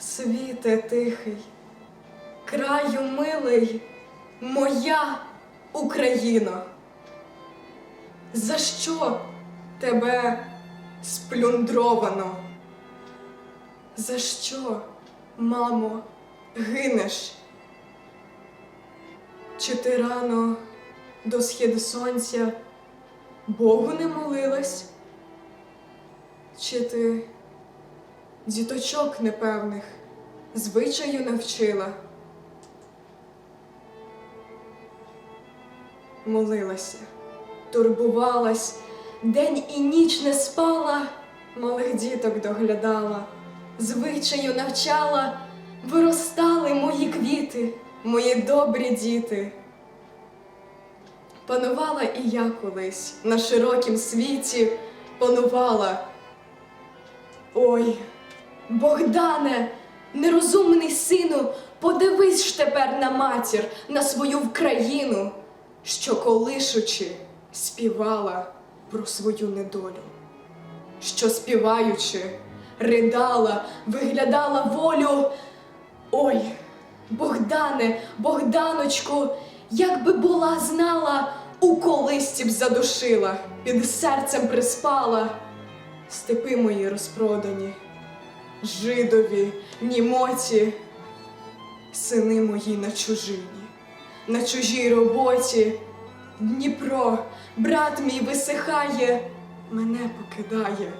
Світе тихий, краю милий, моя Україно. За що тебе сплюндровано? За що, мамо, гинеш? Чи ти рано до східу сонця Богу не молилась? Чи ти діточок непевних звичаю навчила? Молилася, турбувалась, день і ніч не спала, малих діток доглядала, звичаю навчала, виростали мої квіти, мої добрі діти. Панувала і я колись на широкім світі, панувала. Ой, Богдане, нерозумний сину, подивись ж тепер на матір, на свою Вкраїну, що колишучи, співала про свою недолю, що співаючи, ридала, виглядала волю. Ой, Богдане, Богданочку, як би була знала, у колисці б задушила, під серцем приспала. Степи мої розпродані, жидові, німоті, сини мої на чужині, на чужій роботі. Дніпро, брат мій висихає, мене покидає.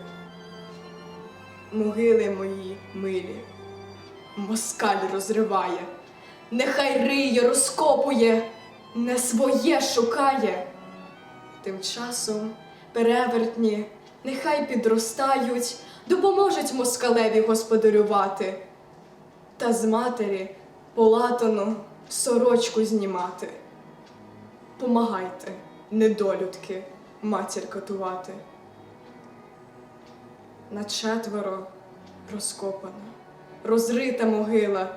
Могили мої милі, москаль розриває, нехай риє, розкопує, не своє шукає. Тим часом перевертні нехай підростають, допоможуть москалеві господарювати, та з матері полатану сорочку знімати. Помагайте, недолюдки, матір катувати. На четверо розкопана, розрита могила.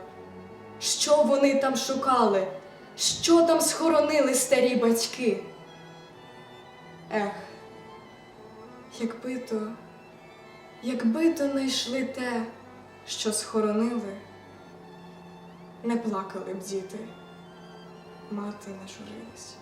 Що вони там шукали? Що там схоронили старі батьки? Ех, якби то, якби то не йшли те, що схоронили, не плакали б діти, мати не журилась.